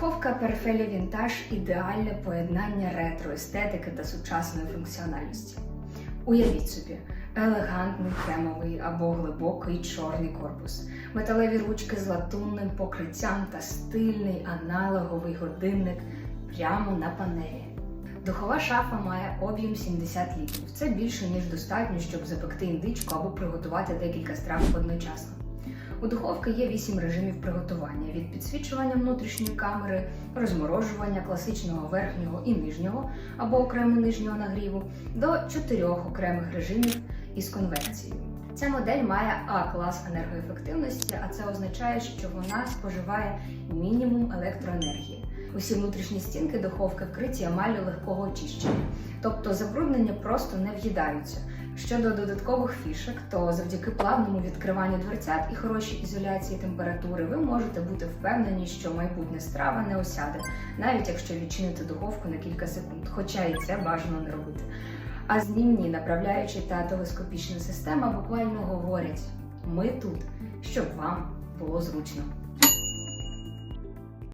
Духовка Перфелі Вінтаж ідеальне поєднання ретро-естетики та сучасної функціональності. Уявіть собі, елегантний кремовий або глибокий чорний корпус, металеві ручки з латунним покриттям та стильний аналоговий годинник прямо на панелі. Духова шафа має об'єм 70 літрів. Це більше ніж достатньо, щоб запекти індичку або приготувати декілька страв одночасно. У духовки є 8 режимів приготування від підсвічування внутрішньої камери, розморожування класичного верхнього і нижнього або окремо нижнього нагріву до чотирьох окремих режимів із конвекцією. Ця модель має А-клас енергоефективності, а це означає, що вона споживає мінімум електроенергії. Усі внутрішні стінки духовки вкриті емаллю легкого очищення, тобто забруднення просто не в'їдаються. Щодо додаткових фішек, то завдяки плавному відкриванню дверцят і хорошій ізоляції температури ви можете бути впевнені, що майбутня страва не осяде, навіть якщо відчинити духовку на кілька секунд, хоча і це бажано не робити. А знімні направляючі та телескопічна система буквально говорять: ми тут, щоб вам було зручно.